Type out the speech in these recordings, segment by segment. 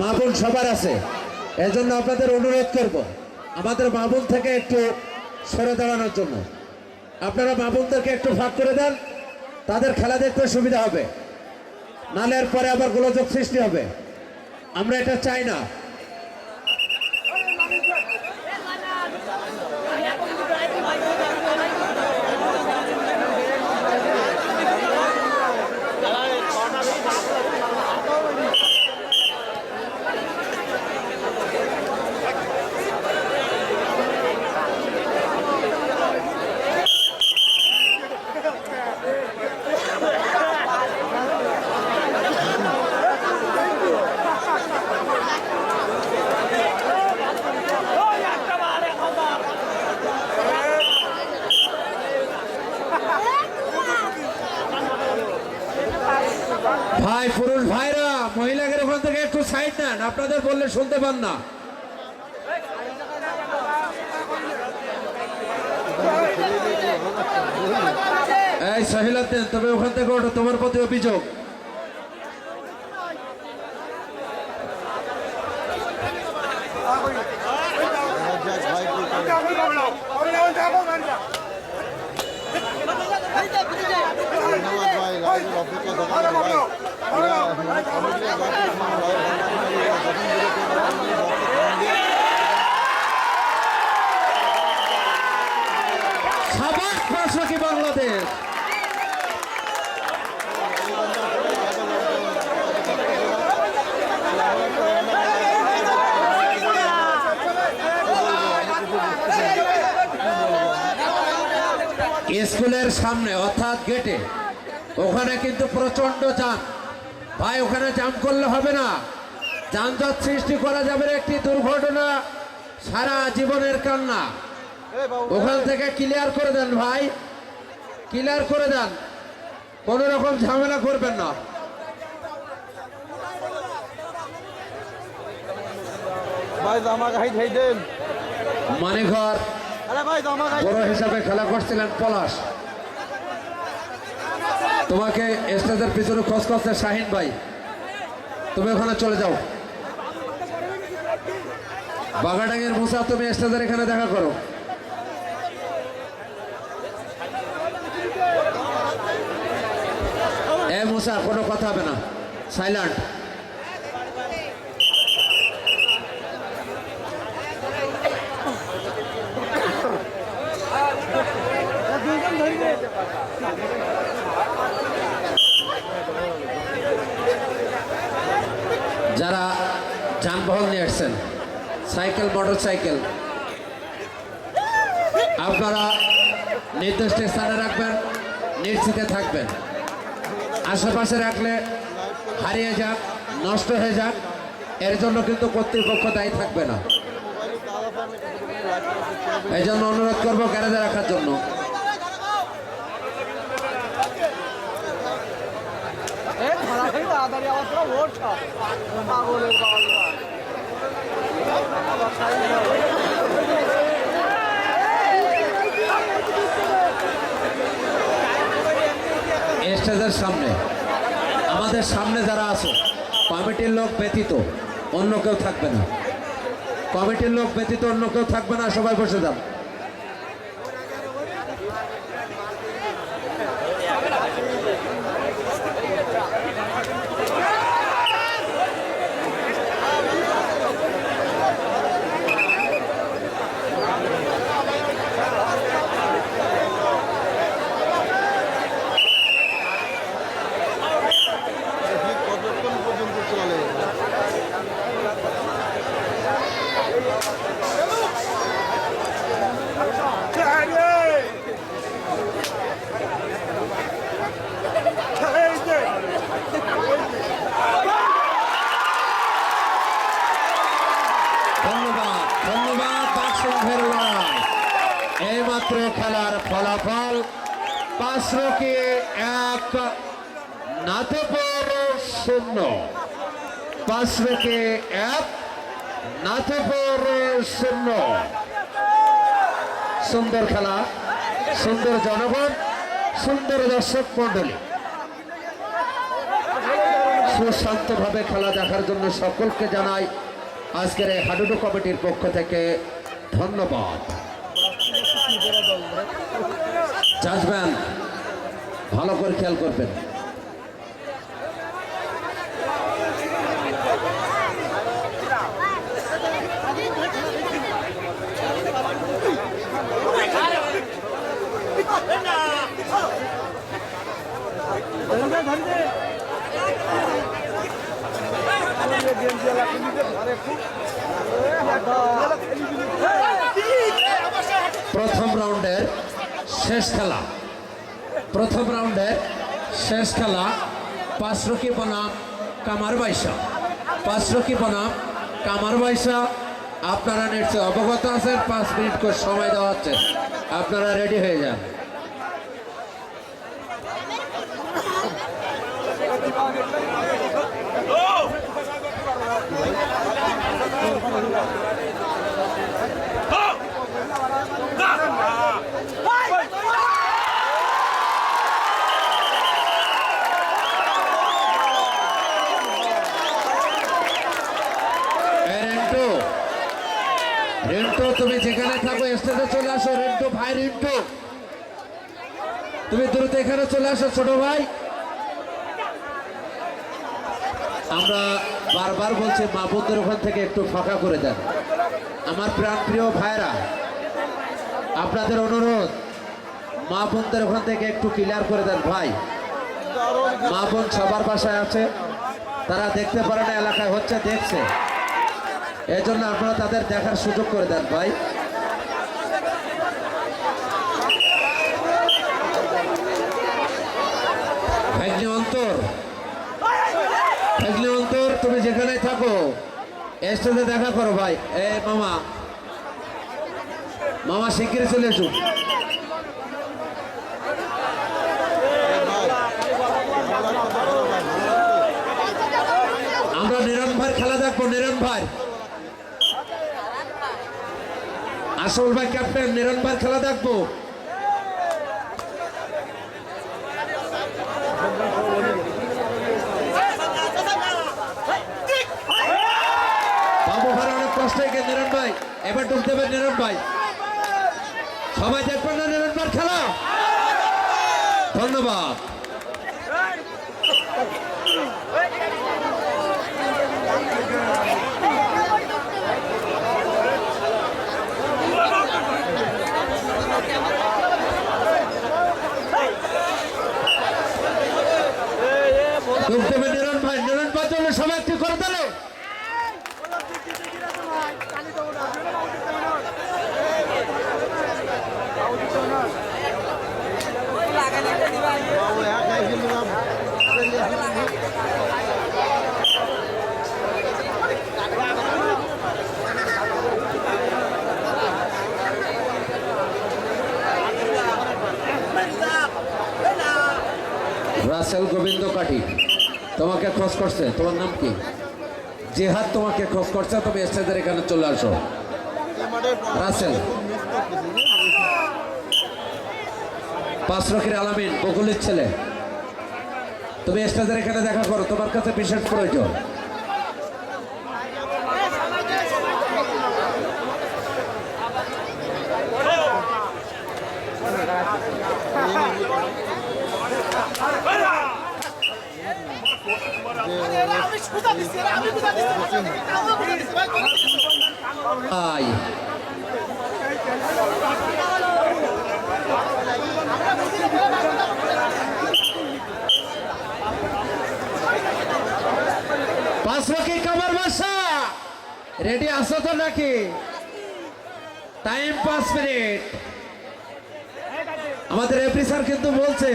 মা বোন সবার আছে। এজন্য আপনাদের অনুরোধ করব, আমাদের মা বোন থেকে একটু সরে দাঁড়ানোর জন্য। আপনারা মা বোনদেরকে একটু ভাগ করে দেন, তাদের খেলা দেখতে সুবিধা হবে। নালে পরে আবার গোলযোগ সৃষ্টি হবে। আমরা এটা চাই না। ভাই, পুরুষ ভাইরা, মহিলাদের ওখান থেকে একটু সাইড নেন। আপনাদের বললে শুনতে পান না। এই সহিলাদ্দিন তবে ওখান থেকে ওঠো, তোমার প্রতি অভিযোগ। ধন্যবাদ ভাই অপেক্ষা ধন্যবাদ ভাই সাবাস বাংলাদেশ? স্কুলের সামনে অর্থাৎ গেটে। ওখানে কিন্তু প্রচণ্ড জাম ভাই ওখানে জাম করলে হবে না। যানজট সৃষ্টি করা যাবে একটি দুর্ঘটনা সারা জীবনের কান্না। ওখান থেকে ক্লিয়ার করে দেন ভাই। ক্লিয়ার করে দেন। কোনো রকম ঝামেলা করবেন না। মানিঘর বড় হিসাবে খেলা করছিলেন পলাশ। তোমাকে স্টেজের পিছনে খোঁজ করছে শাহিন ভাই। তুমি ওখানে চলে যাও। বাগাডাঙ্গের মুসা, তুমি স্টেজের এখানে দেখা করো। এ মুসা, কোনো কথা হবে না। সাইলেন্ট। সাইকেল মোটর সাইকেল আপনারা নির্দিষ্ট স্থানে রাখবেন, নিশ্চিতে থাকবেন। আশেপাশে রাখলে হারিয়ে যাক, নষ্ট হয়ে যাক, এর জন্য কিন্তু কর্তৃপক্ষ দায়ী থাকবে না। এই জন্য অনুরোধ করব গ্যারেজে রাখার জন্য। স্টেজের সামনে। আমাদের সামনে যারা আছে, কমিটির লোক ব্যতীত অন্য কেউ থাকবে না। কমিটির লোক ব্যতীত অন্য কেউ থাকবে না, সবাই বসে যান কতক্ষণ পর্যন্ত চলে ধন্যবাদ ধন্যবাদ বাকসংঘের লড়াই এইমাত্র খেলার ফলাফল পাঁচ রকে এক, নাথপুর শূন্য। পাঁচ রকে এক, নাথপুর শূন্য। সুন্দর খেলা, সুন্দর জনগণ সুন্দর দর্শক মন্ডলী সুশান্তভাবে খেলা দেখার জন্য সকলকে জানাই আজকের এই হাডুডু কমিটির পক্ষ থেকে ধন্যবাদ। জাজম্যান ভালো করে খেয়াল করবেন প্রথম রাউন্ডের শেষ খেলা। প্রথম রাউন্ডের শেষ খেলা পাঁচরকি বনাম কামার বাইসা পাঁচরকি বনাম কামার বাইসা আপনারা নিশ্চয় অবগত আছেন, পাঁচ মিনিট করে সময় দেওয়া হচ্ছে। আপনারা রেডি হয়ে যান এ রেন্টু রেন্টু, তুমি যেখানে থাকো, স্টেজে চলে আসো। রেন্টু, ভাই, রেন্টু। তুমি দ্রুত এখানে চলে আসো, ছোট ভাই। আমরা বারবার বলছি, মা বোনদের ওখান থেকে একটু ফাঁকা করে দেন। আমার প্রাণ প্রিয় ভাইরা, আপনাদের অনুরোধ, মা বোনদের ওখান থেকে একটু ক্লিয়ার করে দেন, ভাই। মা বোন সবার বাসায় আছে, তারা দেখতে পারে না, এলাকায় হচ্ছে, দেখছে। এই জন্য আপনারা তাদের দেখার সুযোগ করে দেন ভাই। অন্তর। অন্তর, তুমি যেখানে থাকো, স্টেজে দেখা করো ভাই। এ, মামা। মামা শিগগিরি চলে এসো। আমরা নিরন ভাই খেলা দেখব, নিরন ভাই। আসল ভাই ক্যাপ্টেন নিরন খেলা দেখব। ভাই এবার ঢুকতে হবে নিরন ভাই। সবাই দেখবেন না নিরন খেলা? ধন্যবাদ। নিরন ভাই নিরন ভাই চলে সবাই একটু করে দিলে রাসেল গোবিন্দ কাটি তোমাকে খোঁজ করছে। তোমার নাম কি? যে জেহাদ তোমাকে খোঁজ করছে, তুমি স্টেজের এখানে চলে আসো। রাসেল। পাঁচ রকির আলামিন, বকুলের ছেলে। তুমি স্টেজের এখানে দেখা করো, তোমার কাছে বিশেষ প্রয়োজন। রকি কামার বাসা। রেডি আছো তো নাকি? টাইম পাঁচ মিনিট আমাদের এপি স্যার কিন্তু বলছে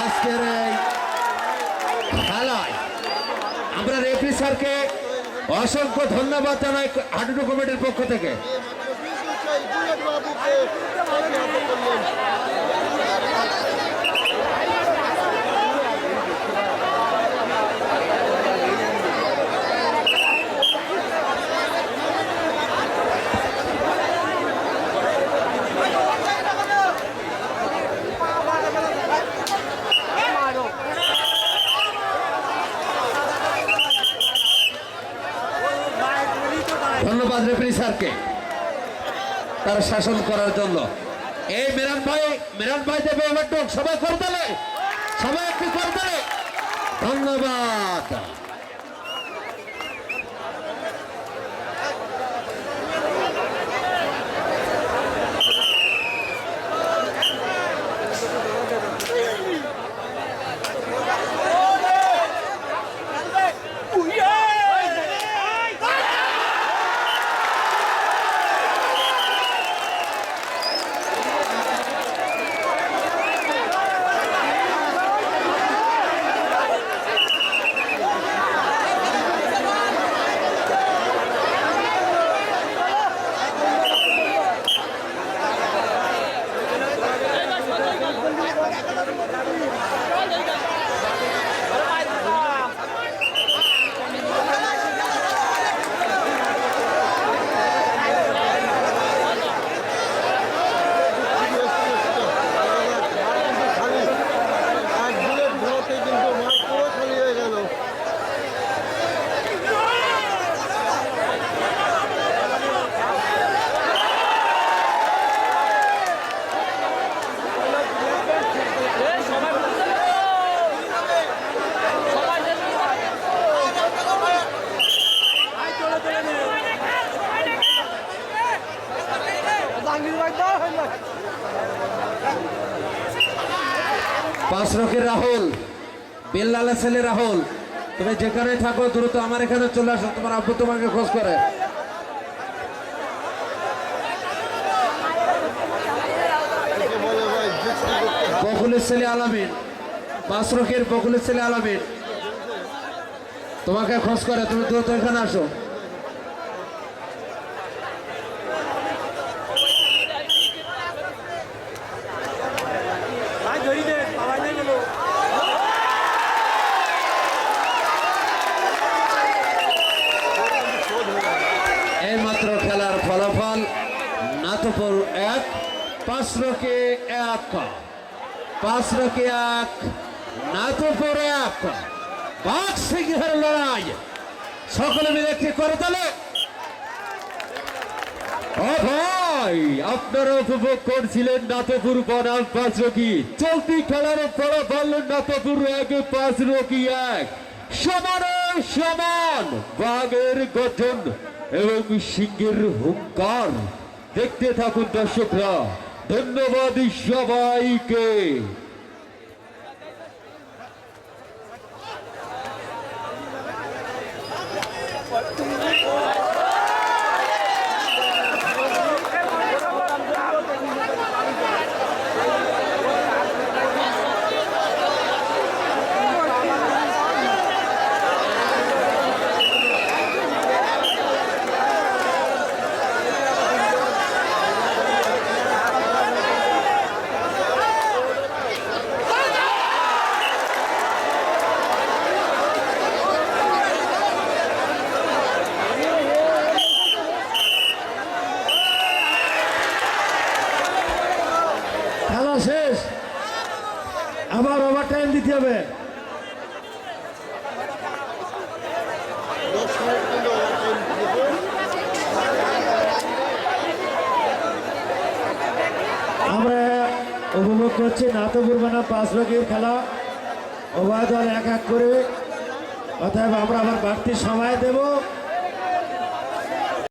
আজকের এই খেলায় স্যারকে অসংখ্য ধন্যবাদ জানাই হাডুডু কমিটির পক্ষ থেকে। তার শাসন করার জন্য। এই মিরান ভাই মিরান ভাই দেবে সবাই করতে সবাই একটু করতে ধন্যবাদ। রকের রাহুল, বিল্লালের ছেলে রাহুল। তুমি যেখানে থাকো, দ্রুত আমার এখানে চলে আসো, তোমার আব্বু তোমাকে খোঁজ করে। বকুলের ছেলে আলামিন পাঁচ বকুলের ছেলে আলামিন। তোমাকে খোঁজ করে, তুমি দ্রুত এখানে আসো। মাত্র খেলার ফলাফল নাতপুর এক পাঁচ রকে এক। পাঁচ রকে এক নাতপুর এক। বাঘ সিংহের লড়াই। সকলে মিলে একটি করে ও ভাই, আপনারা উপভোগ করছিলেন নাতপুর বনাম পাঁচ রকি চলতি খেলার ফলাফল নাতপুর এক পাঁচ রকি এক। সমানে সমান। বাঘের গঠন এবং সিংহের হুঙ্কার দেখতে থাকুন দর্শকরা। ধন্যবাদ সবাইকে। খেলা শেষ। আবার ওভার টাইম দিতে হবে। আমরা উপভোগ করছি নাতপুর বানা পাঁচ ভাগের খেলা। উভয় দল এক এক করে। অতএব আমরা আবার বাড়তি সময় দেব।